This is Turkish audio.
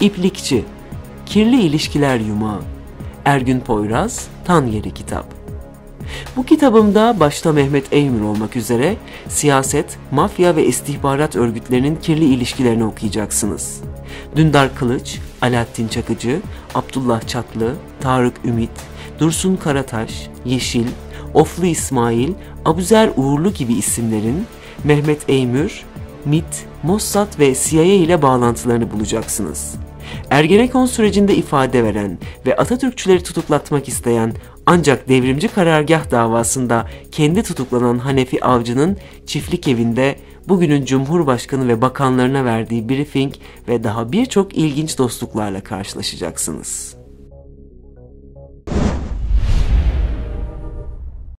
İplikçi, Kirli İlişkiler Yumağı, Ergün Poyraz, Tan Kitap. Bu kitabımda başta Mehmet Eymür olmak üzere siyaset, mafya ve istihbarat örgütlerinin kirli ilişkilerini okuyacaksınız. Dündar Kılıç, Alaaddin Çakıcı, Abdullah Çatlı, Tarık Ümit, Dursun Karataş, Yeşil, Oflu İsmail, Abuzer Uğurlu gibi isimlerin Mehmet Eymür, MIT, Mossad ve CIA ile bağlantılarını bulacaksınız. Ergenekon sürecinde ifade veren ve Atatürkçüleri tutuklatmak isteyen ancak devrimci karargah davasında kendi tutuklanan Hanefi Avcı'nın çiftlik evinde bugünün Cumhurbaşkanı ve bakanlarına verdiği briefing ve daha birçok ilginç dostluklarla karşılaşacaksınız.